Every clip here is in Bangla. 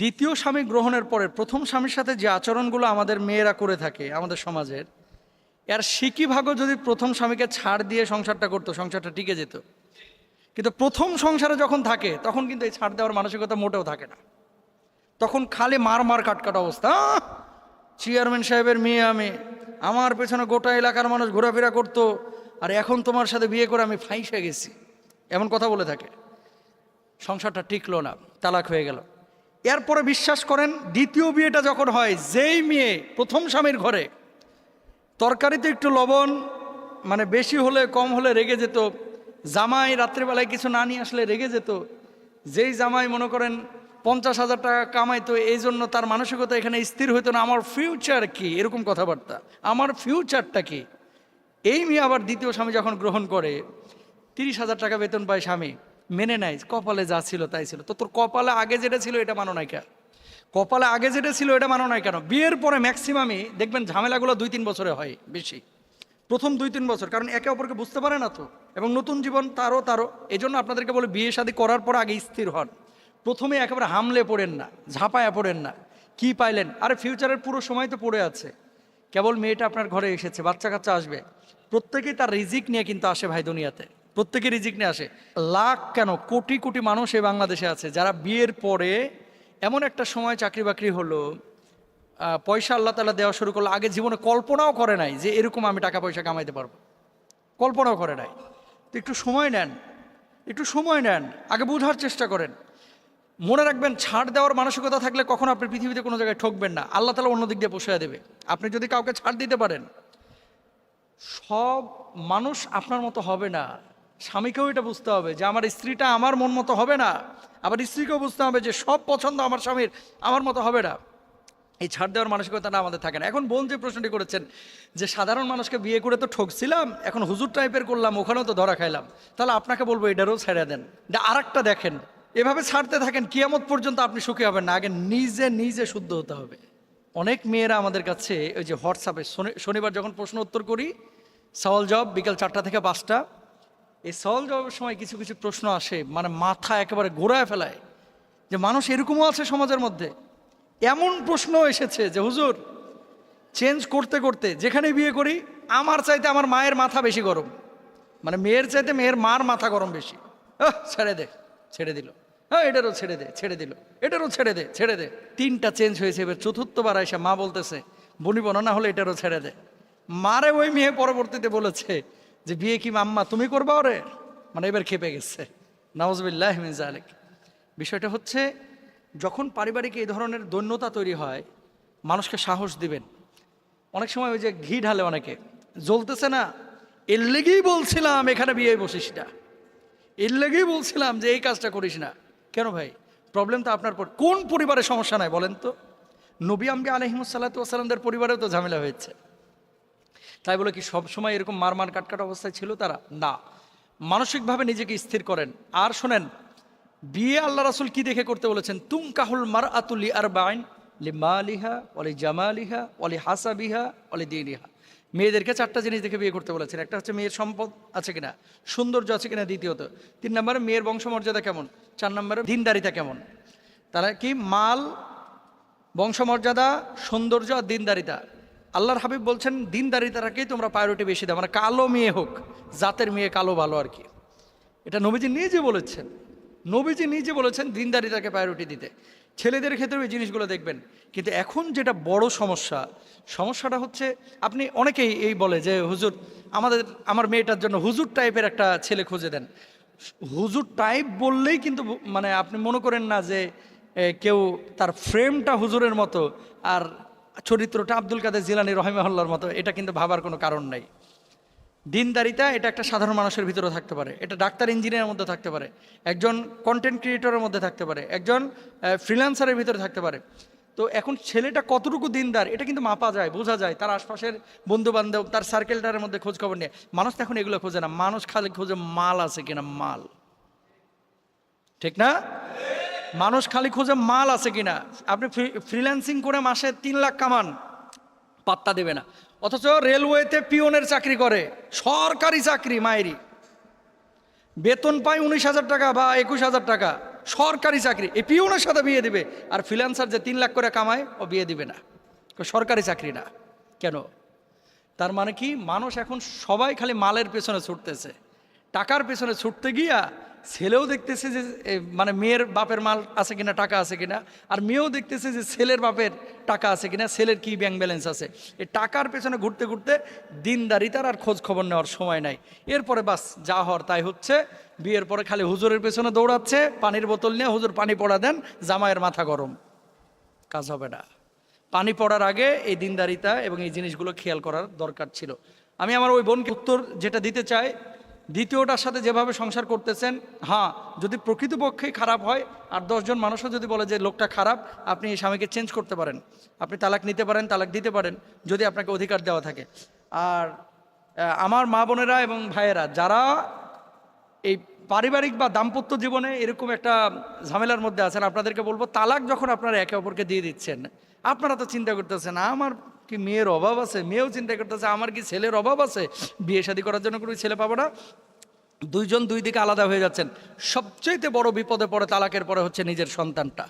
দ্বিতীয় স্বামী গ্রহণের পরে প্রথম স্বামীর সাথে যে আচরণগুলো আমাদের মেয়েরা করে থাকে আমাদের সমাজের, এর সিকি ভাগও যদি প্রথম স্বামীকে ছাড় দিয়ে সংসারটা করতো, সংসারটা টিকে যেত। কিন্তু প্রথম সংসারে যখন থাকে, তখন কিন্তু এই ছাড় দেওয়ার মানসিকতা মোটেও থাকে না। তখন খালি মার মার কাটকাট অবস্থা চেয়ারম্যান সাহেবের মেয়ে আমি, আমার পেছনে গোটা এলাকার মানুষ ঘোরাফেরা করতো, আর এখন তোমার সাথে বিয়ে করে আমি ফাইস গেছি। এমন কথা বলে থাকে। সংসারটা টিকলো না, তালাক হয়ে গেল। এরপরে বিশ্বাস করেন, দ্বিতীয় বিয়েটা যখন হয়, যেই মেয়ে প্রথম স্বামীর ঘরে, তরকারিতে একটু লবণ মানে বেশি হলে কম হলে রেগে যেত, জামাই রাত্রিবেলায় কিছু না নিয়ে আসলে রেগে যেত, যেই জামাই মনে করেন পঞ্চাশ হাজার টাকা কামাইতো, এই জন্য তার মানসিকতা এখানে স্থির হইতো না, আমার ফিউচার কি? এরকম কথাবার্তা, আমার ফিউচারটা কি? এই মেয়ে আবার দ্বিতীয় স্বামী যখন গ্রহণ করে, তিরিশ হাজার টাকা বেতন পায় স্বামী। মেনে নেয় কপালে যা ছিল তাই ছিল। তো তোর কপালে আগে যেটা ছিল এটা মানো নাই কেন? কপালে আগে যেটা ছিল এটা মানো নাই কেন? বিয়ের পরে ম্যাক্সিমামই দেখবেন ঝামেলাগুলো দুই তিন বছরে হয় বেশি। প্রথম দুই তিন বছর, কারণ একে অপরকে বুঝতে পারে না তো। এবং নতুন জীবন তারও তারও এই জন্য আপনাদেরকে বলে, বিয়ে শাদী করার পর আগে স্থির হন। প্রথমে একেবারে হামলে পড়েন না, ঝাঁপায়া পড়েন না। কি পাইলেন? আরে ফিউচারের পুরো সময় তো পড়ে আছে। কেবল মেয়েটা আপনার ঘরে এসেছে বাচ্চা কাচ্চা আসবে। প্রত্যেকেই তার রিজিক নিয়ে কিন্তু আসে ভাই দুনিয়াতে। প্রত্যেকে রিজিক নিয়ে আসে। লাখ কেন? কোটি কোটি মানুষ এই বাংলাদেশে আছে যারা বিয়ের পরে এমন একটা সময় চাকরি বাকরি হলো পয়সা আল্লাহ তালা দেওয়া শুরু করল, আগে জীবনে কল্পনাও করে নাই যে এরকম আমি টাকা পয়সা কামাইতে পারব। কল্পনাও করে নাই। তো একটু সময় নেন, একটু সময় নেন, আগে বোঝার চেষ্টা করেন। মনে রাখবেন, ছাড় দেওয়ার মানসিকতা থাকলে কখনো আপনি পৃথিবীতে কোনো জায়গায় ঠকবেন না। আল্লাহ তালা অন্য দিক দিয়ে পোষায় দেবে। আপনি যদি কাউকে ছাড় দিতে পারেন, সব মানুষ আপনার মতো হবে না। স্বামীকেও এটা বুঝতে হবে যে আমার স্ত্রীটা আমার মন মতো হবে না। আবার স্ত্রীকেও বুঝতে হবে যে সব পছন্দ আমার স্বামীর, আমার মতো হবে না। এই ছাড় দেওয়ার মানসিকতাটা আমাদের থাকে না। এখন বোন যে প্রশ্নটি করেছেন যে সাধারণ মানুষকে বিয়ে করে তো ঠকছিলাম, এখন হুজুর টাইপের করলাম, ওখানেও তো ধরা খাইলাম। তাহলে আপনাকে বলব এটারও ছেড়ে দেন। আর একটা দেখেন, এভাবে ছাড়তে থাকেন, কিয়ামত পর্যন্ত আপনি সুখী হবেন না। আগে নিজে নিজে শুদ্ধ হতে হবে। অনেক মেয়েরা আমাদের কাছে ওই যে হোয়াটসঅ্যাপে শনি- শনিবার যখন প্রশ্ন উত্তর করি, সওয়াল জব বিকাল চারটা থেকে পাঁচটা। এই সওয়াল জবাবের সময় কিছু কিছু প্রশ্ন আসে মানে মাথা একেবারে ঘোরায় ফেলায় যে মানুষ এরকমও আছে সমাজের মধ্যে। এমন প্রশ্ন এসেছে যে, হুজুর চেঞ্জ করতে করতে যেখানে বিয়ে করি, আমার চাইতে আমার মায়ের মাথা বেশি গরম। মানে মেয়ের চাইতে মেয়ের মার মাথা গরম বেশি। ছেড়ে দে, ছেড়ে দিল। হ্যাঁ এটারও ছেড়ে দে, ছেড়ে দিল। এটারও ছেড়ে দে ছেড়ে দে। তিনটা চেঞ্জ হয়েছে, এবার চতুর্থবার এসে মা বলতেছে বনিব না হলে এটারও ছেড়ে দে। মারে ওই মেয়ে পরবর্তীতে বলেছে যে বিয়ে কি মাম্মা তুমি করবা ওরে? মানে এবার খেপে গেছে। নওয়াজবিল্লাহ মিনজালিক বিষয়টা হচ্ছে, যখন পারিবারিক এই ধরনের দৈন্যতা তৈরি হয়, মানুষকে সাহস দিবেন। অনেক সময় ওই যে ঘি ঢালে অনেকে, জ্বলতেছে না? এর লেগেই বলছিলাম, এখানে বিয়ে বসিস না। এর লেগেই বলছিলাম যে, এই কাজটা করিস না। কেন ভাই? প্রবলেম তো আপনার পর কোন পরিবারে সমস্যা নাই বলেন তো? নবী আম্বি আলহিমসাল্লাতামদের পরিবারেও তো ঝামেলা হয়েছে। তাই বলে কি সব সময় এরকম মার মার কাটকাট অবস্থায় ছিল তারা? না। মানসিকভাবে নিজেকে স্থির করেন। আর শোনেন, বিয়ে আল্লাহ রাসুল কি দেখে করতে বলেছেন? তুম কাহুল মার আতুলি আর বাইন লি মালিহা অলি জামালিহা অলি হাসাবিহা অলি দিনিহা মেয়েদেরকে চারটা জিনিস দেখে বিয়ে করতে বলেছেন। একটা হচ্ছে মেয়ের সম্পদ আছে কিনা, সৌন্দর্য আছে কিনা দ্বিতীয়ত। তিন নম্বরে মেয়ের বংশমর্যাদা কেমন? চার নম্বরে দিনদারিতা কেমন? তারা কি মাল, বংশমর্যাদা, সৌন্দর্য আর দিনদারিতা। আল্লাহর হাবিব বলছেন দিনদারিতাটাকেই তোমরা প্রায়োরিটি বেশি দাও? মানে কালো মেয়ে হোক, জাতের মেয়ে কালো ভালো আর কি। এটা নবীজি নিজে বলেছেন। নবীজি নিজে বলেছেন দিনদারিতাকে প্রায়োরিটি দিতে। ছেলেদের ক্ষেত্রে ওই জিনিসগুলো দেখবেন। কিন্তু এখন যেটা বড় সমস্যা, সমস্যাটা হচ্ছে, আপনি অনেকেই এই বলে যে, হুজুর, আমাদের, আমার মেয়েটার জন্য হুজুর টাইপের একটা ছেলে খুঁজে দেন। হুজুর টাইপ বললেই কিন্তু মানে আপনি মনে করেন না যে কেউ তার ফ্রেমটা হুজুরের মতো, আর চরিত্রটা আব্দুল কাদের জিলানি রহিমাহুল্লার মতো, এটা কিন্তু ভাবার কোনো কারণ নাই। দিনদারিতা, এটা একটা সাধারণ মানুষের ভিতরে থাকতে পারে। এটা ডাক্তার, ইঞ্জিনিয়ারের মধ্যে থাকতে পারে। একজন কন্টেন্ট ক্রিয়েটরের মধ্যে থাকতে পারে। একজন ফ্রিল্যান্সারের ভিতরে থাকতে পারে। তো এখন ছেলেটা কতটুকু দিনদার, এটা কিন্তু মাপা যায়, বোঝা যায়। তার আশপাশের বন্ধু বান্ধব তার সার্কেলটার মধ্যে খোঁজ খবর নিয়ে। মানুষ তো এখন এগুলো খোঁজে না। মানুষ খালি খোঁজে মাল আছে কিনা, মাল। ঠিক না? মানুষ খালি খোঁজে মাল আছে কিনা? আপনি ফ্রিল্যান্সিং করে মাসে তিন লাখ কামান, পাত্তা দেবে না। অথচ রেলওয়েতে পিওনের চাকরি করে, সরকারি চাকরি মায়েরই বেতন পায় উনিশ হাজার টাকা বা একুশ হাজার টাকা, সরকারি চাকরি। এই পিওনের সাথে বিয়ে দিবে, আর ফ্রিল্যান্সার যে তিন লাখ করে কামায়, ও বিয়ে দিবে না। সরকারি চাকরি না। কেন? তার মানে কি? মানুষ এখন সবাই খালি মালের পেছনে ছুটতেছে। টাকার পেছনে ছুটতে গিয়া ছেলেও দেখতেছে যে মানে মেয়ের বাপের মাল আছে কিনা, টাকা আছে কিনা, আর মেয়েও দেখতেছে যে ছেলের বাপের টাকা আছে কিনা, ছেলের কি ব্যাংক ব্যালেন্স আছে। এই টাকার পেছনে ঘুরতে ঘুরতে দিনদারিতার আর খোঁজ খবর নেওয়ার সময় নাই। এরপরে বাস, যা হওয়ার তাই হচ্ছে। বিয়ের পরে খালি হুজুরের পেছনে দৌড়াচ্ছে, পানির বোতল নিয়ে হুজুর পানি পড়া দেন, জামাইয়ের মাথা গরম। কাজ হবে না। পানি পড়ার আগে এই দিনদারিতা এবং এই জিনিসগুলো খেয়াল করার দরকার ছিল। আমি আমার ওই বোনকে উত্তর যেটা দিতে চাই দ্বিতীয়টার সাথে যেভাবে সংসার করতেছেন হ্যাঁ যদি প্রকৃতপক্ষেই খারাপ হয়, আর দশজন মানুষও যদি বলে যে লোকটা খারাপ, আপনি এই স্বামীকে চেঞ্জ করতে পারেন। আপনি তালাক নিতে পারেন, তালাক দিতে পারেন, যদি আপনাকে অধিকার দেওয়া থাকে। আর আমার মা বোনেরা এবং ভাইয়েরা, যারা এই পারিবারিক বা দাম্পত্য জীবনে এরকম একটা ঝামেলার মধ্যে আছেন, আপনাদেরকে বলব, তালাক যখন আপনারা একে অপরকে দিয়ে দিচ্ছেন, আপনারা তো চিন্তা করতেছেন, আমার কি মেয়ের অভাব আছে? মেয়েও চিন্তা করতেছে, আমার কি ছেলের অভাব আছে? বিয়ে শাদী করার জন্য কোনো ছেলে পাবো না? দুইজন দুই দিকে আলাদা হয়ে যাচ্ছেন। সবচেয়ে বড় বিপদে পড়ে তালাকের পরে হচ্ছে নিজের সন্তানটা।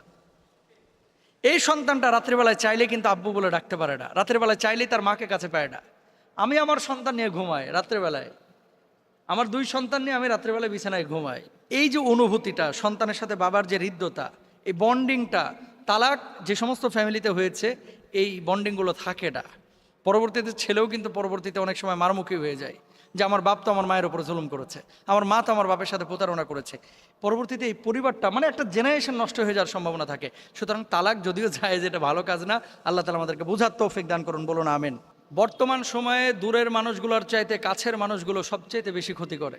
এই সন্তানটা রাত্রিবেলায় চাইলে কিন্তু আব্বু বলে ডাকতে পারে না। রাত্রিবেলায় চাইলেই তার মাকে কাছে পায় না। আমি আমার সন্তান নিয়ে ঘুমাই রাত্রিবেলায়। আমার দুই সন্তান নিয়ে আমি রাত্রেবেলায় বিছানায় ঘুমাই। এই যে অনুভূতিটা, সন্তানের সাথে বাবার যে হৃদ্যতা, এই বন্ডিংটা তালাক যে সমস্ত ফ্যামিলিতে হয়েছে এই বন্ডিংগুলো থাকে না। পরবর্তীতে ছেলেও কিন্তু পরবর্তীতে অনেক সময় মারমুখী হয়ে যায় যে আমার বাপ তো আমার মায়ের উপরে জুলুম করেছে, আমার মা তো আমার বাপের সাথে প্রতারণা করেছে। পরবর্তীতে এই পরিবারটা মানে একটা জেনারেশন নষ্ট হয়ে যাওয়ার সম্ভাবনা থাকে। সুতরাং তালাক যদিও যায় যেটা ভালো কাজ না, আল্লাহ তালা আমাদেরকে বোঝার তৌফিক দান করুন, বলুন আমেন। বর্তমান সময়ে দূরের মানুষগুলোর চাইতে কাছের মানুষগুলো সবচাইতে বেশি ক্ষতি করে।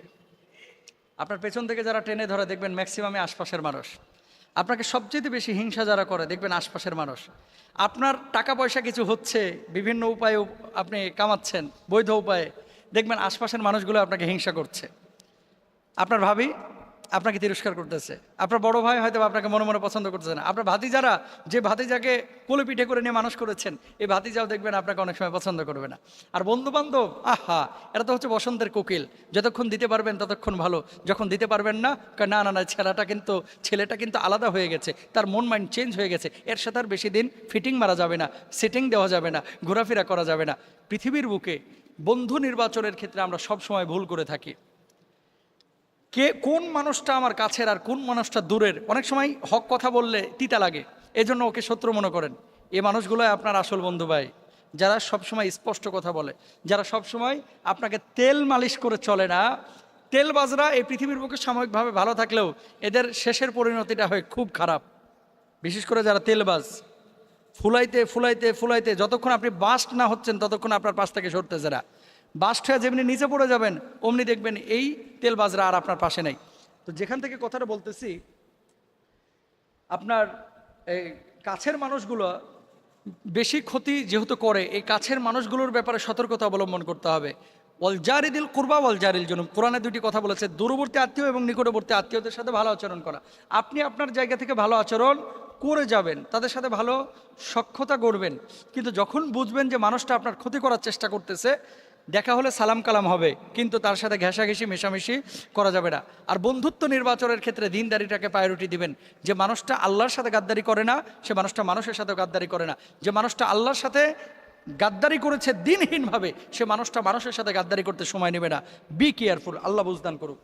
আপনার পেছন থেকে যারা টেনে ধরে দেখবেন ম্যাক্সিমামে আশপাশের মানুষ। আপনাকে সবচেয়ে বেশি হিংসা যারা করে, দেখবেন আশপাশের মানুষ। আপনার টাকা পয়সা কিছু হচ্ছে, বিভিন্ন উপায়ে আপনি কামাচ্ছেন, বৈধ উপায়ে, দেখবেন আশপাশের মানুষগুলো আপনাকে হিংসা করছে। আপনার ভাবি আপনাকে তিরস্কার করতেছে। আপনার বড় ভাই হয়তো আপনাকে মনে মনে পছন্দ করতেছে না। আপনার ভাতিজারা যে ভাতিজাকে কোলে পিঠে করে নিয়ে মানুষ করেছেন, এই ভাতিজাও দেখবেন আপনাকে অনেক সময় পছন্দ করবে না। আর বন্ধু বান্ধব আহা এটা তো হচ্ছে বসন্তের কোকিল। যতক্ষণ দিতে পারবেন ততক্ষণ ভালো। যখন দিতে পারবেন না না না না, ছেলেটা কিন্তু ছেলেটা কিন্তু আলাদা হয়ে গেছে। তার মন মাইন্ড চেঞ্জ হয়ে গেছে। এর সাথে আর বেশি দিন ফিটিং মারা যাবে না সেটিং দেওয়া যাবে না, ঘোরাফেরা করা যাবে না। পৃথিবীর বুকে বন্ধু নির্বাচনের ক্ষেত্রে আমরা সব সময় ভুল করে থাকি। কে, কোন মানুষটা আমার কাছের আর কোন মানুষটা দূরের? অনেক সময় হক কথা বললে তিতা লাগে। এজন্য ওকে শত্রু মনে করেন। এই মানুষগুলোই আপনার আসল বন্ধু ভাই। যারা সবসময় স্পষ্ট কথা বলে। যারা সবসময় আপনাকে তেল মালিশ করে চলে না। তেলবাজরা এই পৃথিবীর বুকে সাময়িকভাবে ভালো থাকলেও এদের শেষের পরিণতিটা হয় খুব খারাপ। বিশেষ করে যারা তেলবাজ, ফুলাইতে ফুলাইতে ফুলাইতে যতক্ষণ আপনি বাস্ট না হচ্ছেন, ততক্ষণ আপনার পাশ থেকে সরতেছে না। বাস্ট যেমনি নিচে পড়ে যাবেন, অমনি দেখবেন এই তেলবাজরা আর আপনার পাশে নেই। তো যেখান থেকে কথাটা বলতেছি, আপনার এই কাছের মানুষগুলো বেশি ক্ষতি যেহেতু করে, এই কাছের মানুষগুলোর ব্যাপারে সতর্কতা অবলম্বন করতে হবে। ওয়াল জারিদিল কুরবা, ওয়াল জারিল জনুম কোরআনে দুটি কথা বলেছে, দূরবর্তী আত্মীয় এবং নিকটবর্তী আত্মীয়দের সাথে ভালো আচরণ করা। আপনি আপনার জায়গা থেকে ভালো আচরণ করে যাবেন, তাদের সাথে ভালো সক্ষতা করবেন কিন্তু যখন বুঝবেন যে মানুষটা আপনার ক্ষতি করার চেষ্টা করতেছে দেখা হলে সালাম কালাম হবে, কিন্তু তার সাথে ঘেঁষাঘেঁষি, মেশামেশি করা যাবে না। আর বন্ধুত্ব নির্বাচনের ক্ষেত্রে দিনদারিটাকে প্রায়োরিটি দিবেন। যে মানুষটা আল্লাহর সাথে গাদ্দারি করে না, সে মানুষটা মানুষের সাথে গাদ্দারি করে না। যে মানুষটা আল্লাহর সাথে গাদ্দারি করেছে দিনহীনভাবে, সে মানুষটা মানুষের সাথে গাদ্দারি করতে সময় নেবে না। বি কেয়ারফুল আল্লাহ বুঝদান করুক।